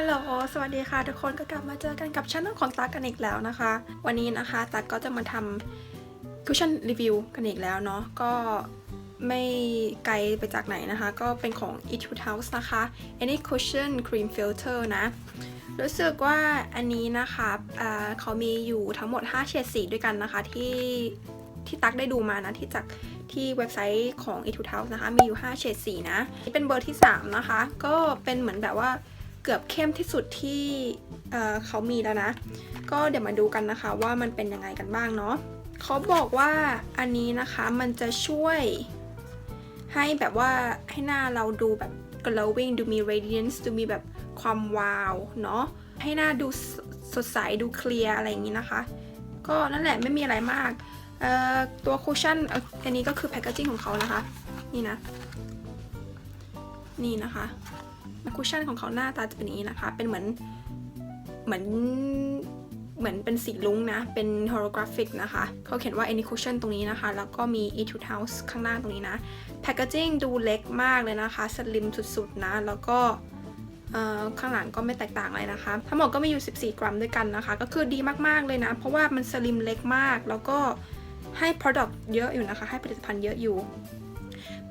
ฮัลโหล สวัสดีค่ะทุกคนก็กลับมาเจอกันกับช่องของตักกันอีกแล้วนะคะ วันนี้นะคะตักก็จะมาทำคุชชั่นรีวิวกันอีกแล้วเนาะ ก็ไม่ไกลไปจากไหนนะคะ ก็เป็นของ Etude House นะคะ Any Cushion Cream Filter นะ รู้สึกว่าอันนี้นะคะอ่าเขามีอยู่ทั้งหมด 5 เฉดสีด้วยกันนะคะที่ที่ตักได้ดูมานะที่จากที่เว็บไซต์ของ Etude House นะคะ มีอยู่ 5 เฉดสีนะนี่เป็นเบอร์ที่ 3 นะคะ ก็เป็นเหมือนแบบว่า กือบเข้มที่สุดที่เเขามีแล้วนะ ก็เดี๋ยวมาดูกันนะคะว่ามันเป็นยังไงกันบ้างเนาะเขาบอกว่าอันนี้นะคะมันจะช่วยให้แบบว่าให้หน้าเราดูแบบ glowing ดูมี radiance ดูมีแบบความวาวเนาะให้หน้าดูสดใสดูเคลียร์อะไรอย่างนี้นะคะ ก็นั่นแหละไม่มีอะไรมากตัวคุชชั่นอันนี้ก็คือแพคเกจิ้งของเขานะคะ นี่นะ นี่นะคะ คุชชั่นของเขาหน้าตาจะเป็นอย่างนี้นะคะ เป็นเหมือนเหมือนเหมือนเป็นสีลุ้งนะ เป็น holographic นะคะ เขาเขียนว่า any cushion ตรงนี้นะคะ แล้วก็มี Etude House ข้างล่างตรงนี้นะ packaging ดูเล็กมากเลยนะคะ สลิมสุดๆนะ แล้วก็ข้างหลังก็ไม่แตกต่างอะไรนะคะ ทั้งหมดก็มีอยู่ 14 กรัมด้วยกันนะคะ ก็คือดีมากๆเลยนะ เพราะว่ามันสลิมเล็กมาก แล้วก็ให้ product เยอะอยู่นะคะ ให้ผลิตภัณฑ์เยอะอยู่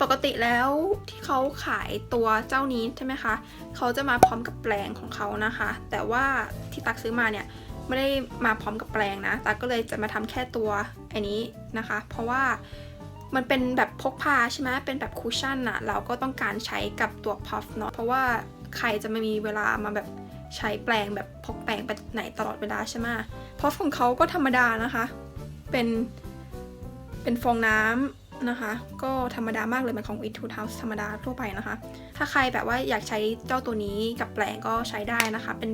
ปกติแล้วที่เขาขายตัวเจ้านี้ใช่ไหมคะเขาจะมาพร้อมกับแปลงของเขานะคะ แต่ว่าที่ตักซื้อมาเนี่ยไม่ได้มาพร้อมกับแปลงนะตักก็เลยจะมาทำแค่ตัวอันนี้นะคะ เพราะว่ามันเป็นแบบพกพาใช่ไหมเป็นแบบคุชชั่นอะเราก็ต้องการใช้กับตัวพัฟเนาะเพราะว่าใครจะไม่มีเวลามาแบบใช้แปลงแบบพกแปลงไปไหนตลอดเวลาใช่ไหมพัฟของเขาก็ธรรมดานะคะ เป็นเป็นฟองน้ำ นะคะ ก็ธรรมดามากเลยมันของ It Two House ธรรมดาทั่วไปนะคะ ถ้าใครแบบว่าอยากใช้เจ้าตัวนี้กับแปรงก็ใช้ได้นะคะ เป็น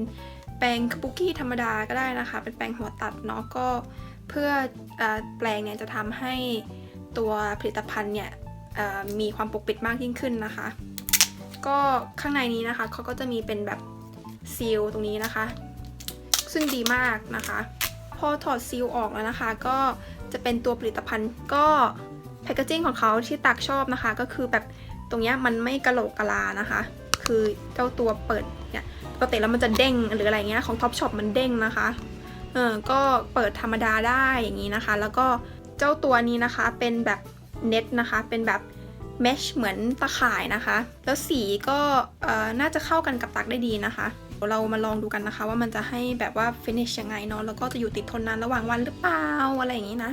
แปรงคาบุกี้ธรรมดาก็ได้นะคะ เป็นแปรงหัวตัดเนาะก็เพื่ออแปรงเนี่ยจะทำให้ตัวผลิตภัณฑ์เนี่ยมีความปกปิดมากยิ่งขึ้นนะคะ ก็ข้างในนี้นะคะเขาก็จะมีเป็นแบบซีลตรงนี้นะคะ ซึ่งดีมากนะคะ พอถอดซีลออกแล้วนะคะ ก็จะเป็นตัวผลิตภัณฑ์ก็ แพคเกจิ้งของเขาที่ตักชอบนะคะ ก็คือแบบตรงเนี้ยมันไม่กระโหลกกะลานะคะ คือเจ้าตัวเปิดเนี่ยปกติแล้วมันจะเด้งหรืออะไรเงี้ยของท็อปช็อปมันเด้งนะคะเออก็เปิดธรรมดาได้อย่างนี้นะคะ แล้วก็เจ้าตัวนี้นะคะเป็นแบบเน็ตนะคะ เป็นแบบเมชเหมือนตะข่ายนะคะ แล้วสีก็เอ่อน่าจะเข้ากันกับตักได้ดีนะคะเดี๋ยวเรามาลองดูกันนะคะ ว่ามันจะให้แบบว่าฟินิชยังไงเนาะ แล้วก็จะอยู่ติดทนนานระหว่างวันหรือเปล่าอะไรอย่างนี้นะ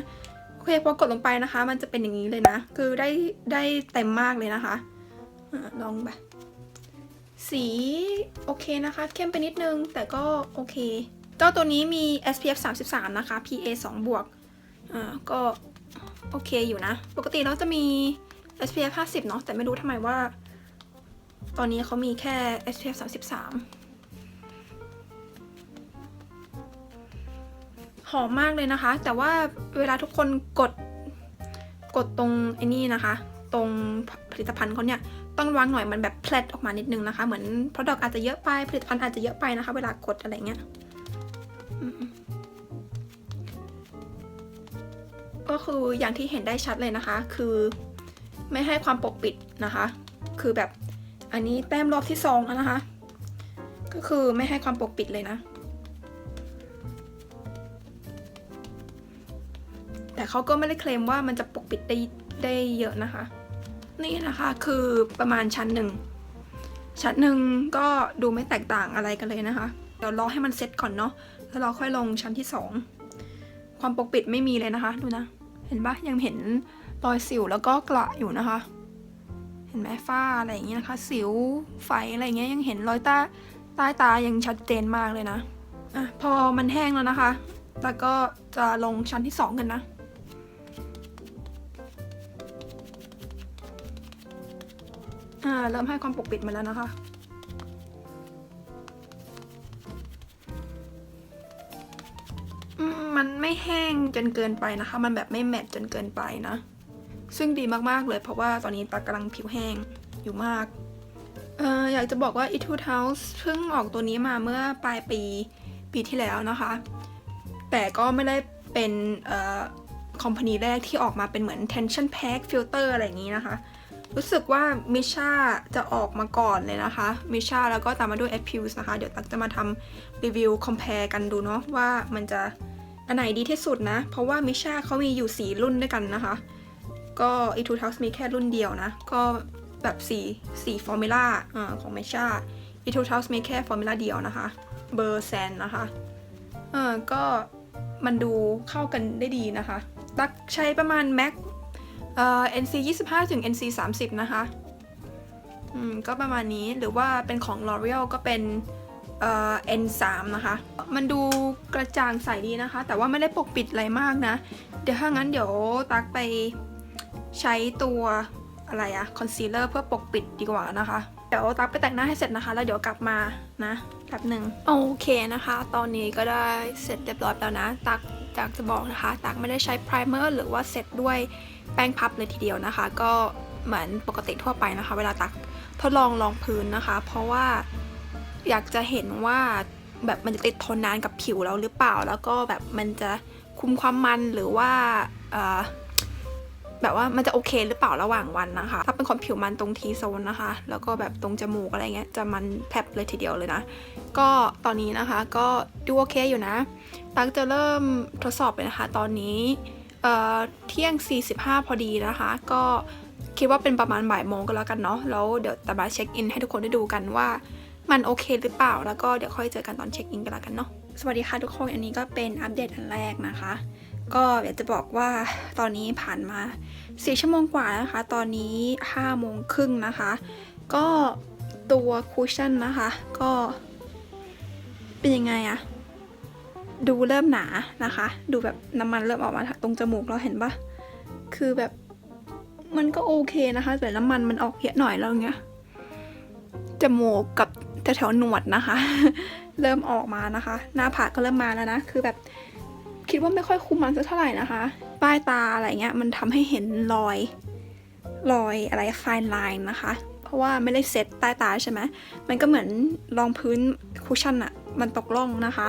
เคพอกดลงไปนะคะ มันจะเป็นอย่างนี้เลยนะ คือได้ได้เต็มมากเลยนะคะอะลองแบบสีโอเคนะคะ เข้มไปนิดนึง แต่ก็โอเคเจ้าตัวนี้มี SPF 33 นะคะ PA 2บวกอ่าก็โอเคอยู่นะ ปกติเราจะมี SPF 50 เนาะแต่ไม่รู้ทำไมว่า ตอนนี้เขามีแค่ SPF 33 หอมมากเลยนะคะ แต่ว่าเวลาทุกคนกดกดตรงไอ้นี่นะคะ ตรงผลิตภัณฑ์เขาเนี่ยต้องระวางหน่อยมันแบบแพลตออกมานิดนึงนะคะ เหมือน product อาจจะเยอะไปผลิตภัณฑ์อาจจะเยอะไปนะคะ เวลากดอะไรเงี้ยก็คืออย่างที่เห็นได้ชัดเลยนะคะ คือไม่ให้ความปกปิดนะคะ คือแบบอันนี้แต้มรอบที่สองแล้วนะคะ ก็คือไม่ให้ความปกปิดเลยนะ เขาก็ไม่ได้เคลมว่ามันจะปกปิดได้ได้เยอะนะคะ นี่นะคะคือประมาณชั้นหนึ่งชั้นหนึ่งก็ดูไม่แตกต่างอะไรกันเลยนะคะ เดี๋ยวรอให้มันเซ็ตก่อนเนาะแล้วเราค่อยลงชั้นที่สองความปกปิดไม่มีเลยนะคะ ดูนะ เห็นปะยังเห็นรอยสิวแล้วก็กระอยู่นะคะ เห็นไหมฝ้าอะไรอย่างเงี้ยนะคะ สิวไฟอะไรเงี้ยยังเห็นรอยใต้ใต้ตายังชัดเจนมากเลยนะอะพอมันแห้งแล้วนะคะ แล้วก็จะลงชั้นที่สองกันนะ อ่าเริ่มให้ความปกปิดมาแล้วนะคะ มันไม่แห้งจนเกินไปนะคะ มันแบบไม่แมตต์จนเกินไปนะ ซึ่งดีมากๆเลยเพราะว่าตอนนี้ตากำลังผิวแห้งอยู่มากเอออยากจะบอกว่า Etude House เพิ่งออกตัวนี้มาเมื่อปลายปีปีที่แล้วนะคะ แต่ก็ไม่ได้เป็นเอ่อคอมพานีแรกที่ออกมาเป็นเหมือน tension pack filter อะไรอย่างนี้นะคะ รู้สึกว่ามิชาจะออกมาก่อนเลยนะคะมิชาแล้วก็ตามมาด้วย a p u s นะคะ เดี๋ยวตักจะมาทำรีวิว compare กันดูเนาะว่ามันจะอันไหนดีที่สุดนะ เพราะว่ามิชาเขามีอยู่ 4 รุ่นด้วยกันนะคะ ก็ e t u t o u s มีแค่รุ่นเดียวนะ ก็แบบ4 4 formula อ่าของมิชา e t u t o u s มีแค่ formula เดียวนะคะ เบอร์แซนนะคะเออก็มันดูเข้ากันได้ดีนะคะ ตักใช้ประมาณ Mac เอ่อ NC 25 ถึง NC 30 นะคะ อืม ก็ประมาณนี้หรือว่าเป็นของ L'Oreal ก็เป็นเอ่อ N3 นะคะ มันดูกระจ่างใสดีนะคะ แต่ว่าไม่ได้ปกปิดอะไรมากนะ เดี๋ยวถ้างั้นเดี๋ยวตักไปใช้ตัวอะไรอะคอนซีลเลอร์เพื่อปกปิดดีกว่านะคะ เดี๋ยวตักไปแต่งหน้าให้เสร็จนะคะ แล้วเดี๋ยวกลับมานะแป๊บหนึ่งโอเคนะคะ ตอนนี้ก็ได้เสร็จเรียบร้อยแล้วนะ ตัก อยากจะบอกนะคะตักไม่ได้ใช้ไพรเมอร์หรือว่าเสร็จด้วยแป้งพับเลยทีเดียวนะคะ ก็เหมือนปกติทั่วไปนะคะ เวลาตักทดลองรองพื้นนะคะ เพราะว่าอยากจะเห็นว่าแบบมันจะติดทนนานกับผิวเราหรือเปล่า แล้วก็แบบมันจะคุมความมันหรือว่าอ่อ แบบว่ามันจะโอเคหรือเปล่าระหว่างวันนะคะ ถ้าเป็นคนผิวมันตรงทีโซนนะคะ แล้วก็แบบตรงจมูกอะไรเงี้ยจะมันแผลบเลยทีเดียวเลยนะ ก็ตอนนี้นะคะก็ดูโอเคอยู่นะ ตักจะเริ่มทดสอบเลยนะคะ ตอนนี้เอ่อเที่ยง 45 พอดีนะคะ ก็คิดว่าเป็นประมาณบ่ายโมงก็แล้วกันเนาะแล้วเดี๋ยวจะมาเช็คอินให้ทุกคนได้ดูกันว่ามันโอเคหรือเปล่าแล้วก็เดี๋ยวค่อยเจอกันตอนเช็คอินกันแล้วกันเนาะสวัสดีค่ะทุกคนอันนี้ก็เป็นอัปเดตอันแรกนะคะ ก็อยากจะบอกว่าตอนนี้ผ่านมาสี่ชั่วโมงกว่านะคะ ตอนนี้ห้าโมงครึ่งนะคะ ก็ตัวคูชั่นนะคะ ก็เป็นยังไงอะดูเริ่มหนานะคะ ดูแบบน้ำมันเริ่มออกมาตรงจมูกเราเห็นปะคือแบบมันก็โอเคนะคะแต่น้ำมันมันออกเยอะหน่อยแล้วเงี้ยจมูกกับแถวหนวดนะคะ เริ่มออกมานะคะ หน้าผากก็เริ่มมาแล้วนะ คือแบบ คิดว่าไม่ค่อยคุมมันสักเท่าไหร่นะคะ ป้ายตาอะไรเงี้ยมันทำให้เห็นรอยรอยอะไรไฟน์ไลน์นะคะ เพราะว่าไม่ได้เซ็ตใต้ตาใช่ไหมมันก็เหมือนรองพื้นคุชชั่นอะมันตกล่องนะคะ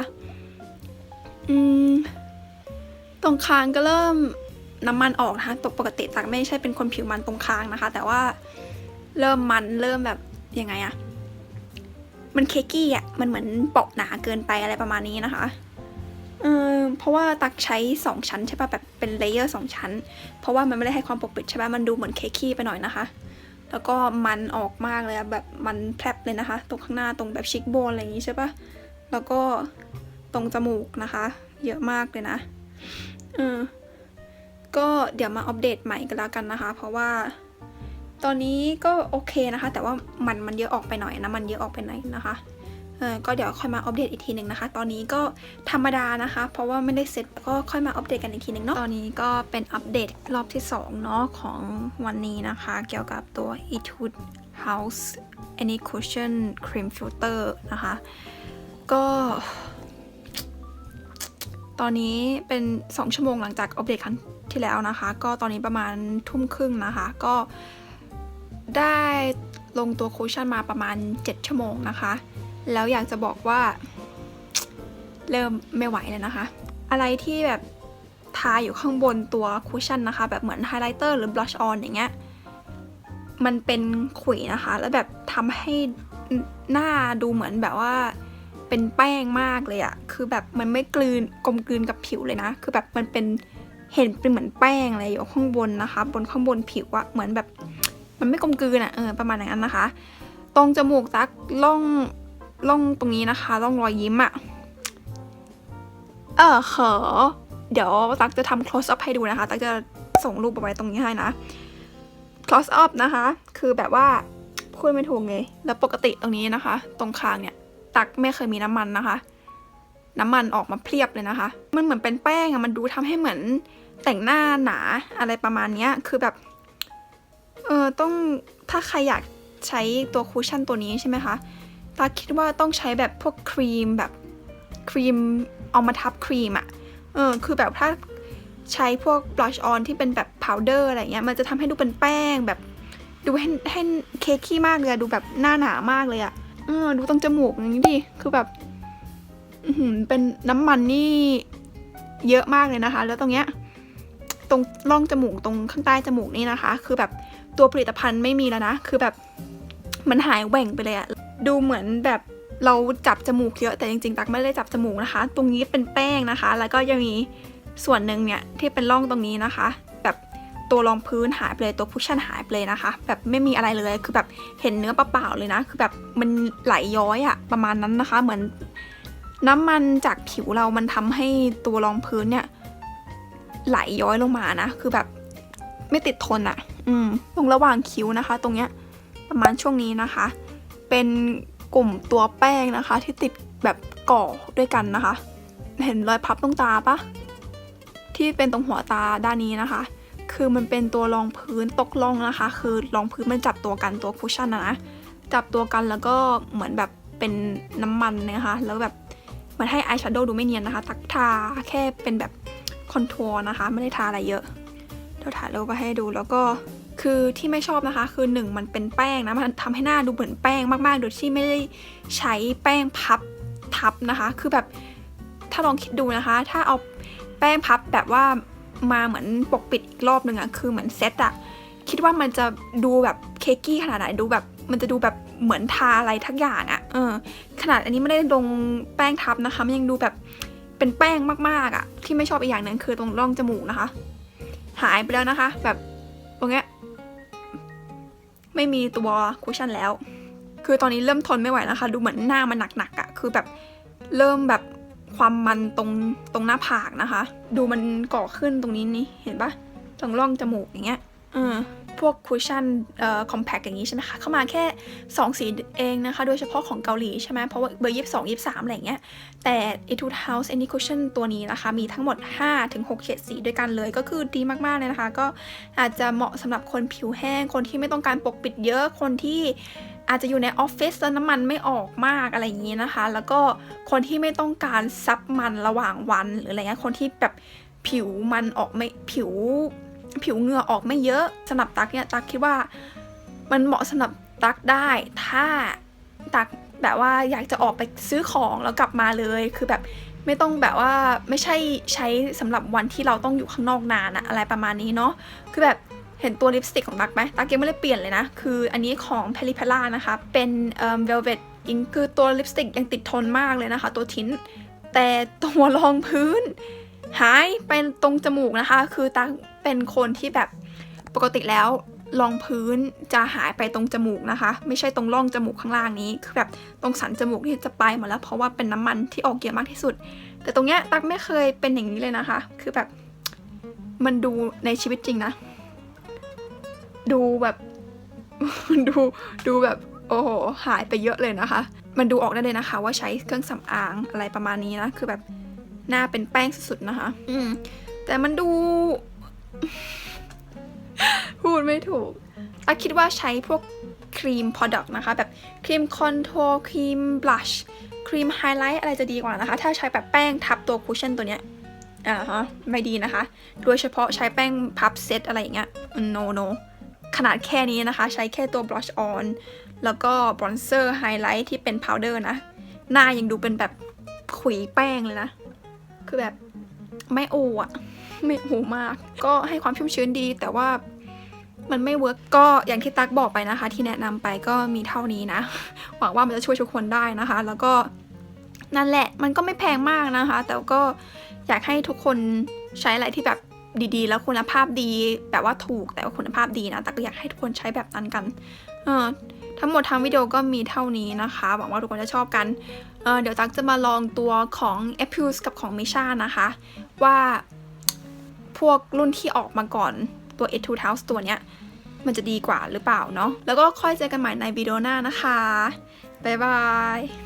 อืม ตรงคางก็เริ่มน้ำมันออกนะคะตกปกติตักไม่ใช่เป็นคนผิวมันตรงคางนะคะ แต่ว่าเริ่มมันเริ่มแบบยังไงอะมันเคกกี้อะมันเหมือนเปาะหนาเกินไปอะไรประมาณนี้นะคะ เพราะว่าตักใช้ 2 ชั้นใช่ปะแบบเป็นเลเยอร์2ชั้น เพราะว่ามันไม่ได้ให้ความปกปิดใช่ปะมันดูเหมือนเคกกี้ไปหน่อยนะคะ แล้วก็มันออกมากเลยอะแบบมันแพรบเลยนะคะ ตรงข้างหน้าตรงแบบชิคโบนอะไรอย่างงี้ใช่ปะแล้วก็ตรงจมูกนะคะ เยอะมากเลยนะเออก็เดี๋ยวมาอัปเดตใหม่กันแล้วกันนะคะ เพราะว่าตอนนี้ก็โอเคนะคะ แต่ว่ามันมันเยอะออกไปหน่อยนะมันเยอะออกไปหน่อยนะคะ เออก็เดี๋ยวค่อยมาอัปเดตอีกทีหนึ่งนะคะ ตอนนี้ก็ธรรมดานะคะ เพราะว่าไม่ได้เสร็จก็ค่อยมาอัปเดตกันอีกทีหนึ่งเนาะตอนนี้ก็เป็นอัปเดตรอบที่2เนาะของวันนี้นะคะ เกี่ยวกับตัว Etude House Any Cushion Cream Filter นะคะ ก็ตอนนี้เป็น 2 ชั่วโมงหลังจากอัปเดตครั้งที่แล้วนะคะ ก็ตอนนี้ประมาณทุ่มครึ่งนะคะ ก็ได้ลงตัวคุชชั่นมาประมาณ 7 ชั่วโมงนะคะ แล้วอยากจะบอกว่า เริ่มไม่ไหวแล้วนะคะ อะไรที่แบบทาอยู่ข้างบนตัวคุชชั่นนะคะ แบบเหมือนไฮไลท์เตอร์หรือบลัชออนอย่างเงี้ยมันเป็นขุยนะคะ แล้วแบบทำให้หน้าดูเหมือนแบบว่าเป็นแป้งมากเลยอะคือแบบมันไม่กลืนกลมกลืนกับผิวเลยนะ คือแบบมันเป็นเห็นเป็นเหมือนแป้งอะไรอยู่ข้างบนนะคะ บนข้างบนผิวอะเหมือนแบบ มันไม่กลมกลืนอะเออประมาณอย่างนั้นนะคะ ตรงจมูกตักล่อง ล่องตรงนี้นะคะล่องรอยยิ้มอะเออเหอเดี๋ยวตักจะทำ close up ให้ดูนะคะ ตักจะส่งรูปเอาไว้ตรงนี้ให้นะ close up นะคะ คือแบบว่าพูดไม่ถูกเลยแล้วปกติตรงนี้นะคะ ตรงคางเนี่ย ตักไม่เคยมีน้ำมันนะคะ น้ำมันออกมาเพียบเลยนะคะ มันเหมือนเป็นแป้งอะมันดูทำให้เหมือนแต่งหน้าหนาอะไรประมาณเนี้ยคือแบบ เออต้องถ้าใครอยากใช้ตัวคูชั่นตัวนี้ใช่ไหมคะ ตาคิดว่าต้องใช้แบบพวกครีมแบบครีมเอามาทับครีมอะเออคือแบบถ้าใช้พวกบลัชออนที่เป็นแบบพาวเดอร์อะไรเงี้ย มันจะทำให้ดูเป็นแป้งแบบ ดูให้ให้เค้กขี้มากเลยดูแบบหน้าหนามากเลยอะเออดูตรงจมูกอย่างนี้ดิ คือแบบอืเป็นน้ำมันนี่เยอะมากเลยนะคะ แล้วตรงเนี้ย ตรงร่องจมูกตรงข้างใต้จมูกนี่นะคะ คือแบบตัวผลิตภัณฑ์ไม่มีแล้วนะ คือแบบมันหายแหว่งไปเลยอะ ดูเหมือนแบบเราจับจมูกเยอะแต่จริงๆ ตักไม่ได้จับจมูกนะคะ ตรงนี้เป็นแป้งนะคะ แล้วก็ยังมีส่วนหนึ่งเนี่ยที่เป็นร่องตรงนี้นะคะ แบบตัวรองพื้นหายไปเลยตัวคุชชั่นหายไปเลยนะคะ แบบไม่มีอะไรเลยคือแบบเห็นเนื้อเปล่าๆเลยนะ คือแบบมันไหลย้อยอะประมาณนั้นนะคะ เหมือนน้ำมันจากผิวเรามันทำให้ตัวรองพื้นเนี่ย ไหลย้อยลงมานะ คือแบบไม่ติดทนอะอืมตรงระหว่างคิ้วนะคะ ตรงเนี้ยประมาณช่วงนี้นะคะ เป็นกลุ่มตัวแป้งนะคะ ที่ติดแบบก่อด้วยกันนะคะ เห็นรอยพับตรงตาปะที่เป็นตรงหัวตาด้านนี้นะคะ คือมันเป็นตัวรองพื้นตกล่องนะคะ คือรองพื้นมันจับตัวกันตัวคุชชั่นนะนะจับตัวกันแล้วก็เหมือนแบบเป็นน้ำมันนะคะ แล้วแบบมือนให้อายแชโดว์ดูไม่เนียนนะคะตักทาแค่เป็นแบบคอนทัวร์นะคะ ไม่ได้ทาอะไรเยอะเดี๋ยวถ่ายรูปไปให้ดูแล้วก็ คือที่ไม่ชอบนะคะ คือหนึ่งมันเป็นแป้งนะมันทำให้หน้าดูเหมือนแป้งมากๆ โดยที่ไม่ได้ใช้แป้งพับทับนะคะ คือแบบถ้าลองคิดดูนะคะ ถ้าเอาแป้งพับแบบว่ามาเหมือนปกปิดอีกรอบหนึ่งอะคือเหมือนเซตอะคิดว่ามันจะดูแบบเค้กกี้ขนาดไหนดูแบบมันจะดูแบบเหมือนทาอะไรทักอย่างอะเออ ขนาดอันนี้ไม่ได้ลงแป้งทับนะคะ มันยังดูแบบเป็นแป้งมากๆอะที่ไม่ชอบอีกอย่างหนึ่งคือตรงร่องจมูกนะคะ หายไปแล้วนะคะ แบบตรงเนี้ย ไม่มีตัวคุชชั่นแล้ว คือตอนนี้เริ่มทนไม่ไหวแล้วค่ะ ดูเหมือนหน้ามันหนักๆอะ่ะ คือแบบเริ่มแบบความมันตรงตรงหน้าผากนะคะ ดูมันก่อขึ้นตรงนี้นี่ เห็นปะตรงร่องจมูกอย่างเงี้ย เออ พวกคุชชั่นเอ่อคอมแพคอย่างนี้ใช่ไหมคะเข้ามาแค่ 2 สีเองนะคะ โดยเฉพาะของเกาหลีใช่ไหมเพราะว่าเบอร์ยี่สิบสองยี่สิบสามอะไรเงี้ย แต่ Etude House Any Cushion ตัวนี้นะคะ มีทั้งหมด 5-6 เฉดสีด้วยกันเลยก็คือดีมากๆเลยนะคะ ก็อาจจะเหมาะสำหรับคนผิวแห้ง คนที่ไม่ต้องการปกปิดเยอะคนที่อาจจะอยู่ในออฟฟิศแล้วน้ำมันไม่ออกมากอะไรอย่างนี้นะคะ แล้วก็คนที่ไม่ต้องการซับมันระหว่างวันหรืออะไรเงี้ยคนที่แบบผิวมันออกไม่ผิว ผิวเหงื่อออกไม่เยอะสำหรับตักเนี่ยตักคิดว่ามันเหมาะสำหรับตักได้ ถ้าตักแบบว่าอยากจะออกไปซื้อของแล้วกลับมาเลย คือแบบไม่ต้องแบบว่าไม่ใช่ใช้สำหรับวันที่เราต้องอยู่ข้างนอกนานอะอะไรประมาณนี้เนาะคือแบบเห็นตัวลิปสติกของตักไหมตักยังไม่ได้เปลี่ยนเลยนะ คืออันนี้ของ p e r i p e l a นะคะ เป็นเอ่อ velvet ink คือตัวลิปสติกยังติดทนมากเลยนะคะ ตัวทิ้น แต่ตัวรองพื้น หายไปตรงจมูกนะคะ คือตัก เป็นคนที่แบบปกติแล้วรองพื้นจะหายไปตรงจมูกนะคะ ไม่ใช่ตรงร่องจมูกข้างล่างนี้ คือแบบตรงสันจมูกที่จะไปหมดแล้ว เพราะว่าเป็นน้ำมันที่ออกเยอะมากที่สุด แต่ตรงเนี้ยตักไม่เคยเป็นอย่างนี้เลยนะคะ คือแบบมันดูในชีวิตจริงนะ ดูแบบดูดูแบบโอ้โหหายไปเยอะเลยนะคะ มันดูออกได้เลยนะคะ ว่าใช้เครื่องสำอางอะไรประมาณนี้นะ คือแบบหน้าเป็นแป้งสุดๆนะคะ อืมแต่มันดู พูดไม่ถูกตักคิดว่าใช้พวกครีม product นะคะ แบบครีมคอนโทรครีมบลัชครีมไฮไลท์อะไรจะดีกว่านะคะ ถ้าใช้แบบแป้งทับตัวคุชชั่นตัวเนี้ยอ่าฮะไม่ดีนะคะ โดยเฉพาะใช้แป้งพับเซตอะไรอย่างเงี้ย no no ขนาดแค่นี้นะคะ ใช้แค่ตัว blush on แล้วก็ bronzer highlight ที่เป็น powder นะ หน้ายังดูเป็นแบบขุยแป้งเลยนะ คือแบบไม่โออะ ไม่โอมาก ก็ให้ความชุ่มชื้นดี แต่ว่ามันไม่เวิร์กก็อย่างที่ตั๊กบอกไปนะคะ ที่แนะนำไปก็มีเท่านี้นะ หวังว่ามันจะช่วยทุกคนได้นะคะ แล้วก็นั่นแหละมันก็ไม่แพงมากนะคะ แต่ก็อยากให้ทุกคนใช้อะไรที่แบบดีๆ แล้วคุณภาพดีแบบว่าถูกแต่ว่าคุณภาพดีนะ แต่ก็อยากให้ทุกคนใช้แบบนั้นกัน เออทั้งหมดทั้งวิดีโอก็มีเท่านี้นะคะ หวังว่าทุกคนจะชอบกันเออเดี๋ยวตั๊กจะมาลองตัวของ a p u s กับของ Misha นะคะ ว่า พวกรุ่นที่ออกมาก่อนตัว Etude House ตัวเนี้ย มันจะดีกว่าหรือเปล่าเนาะแล้วก็ค่อยเจอกันใหม่ในวิดีโอหน้านะคะ บ๊ายบาย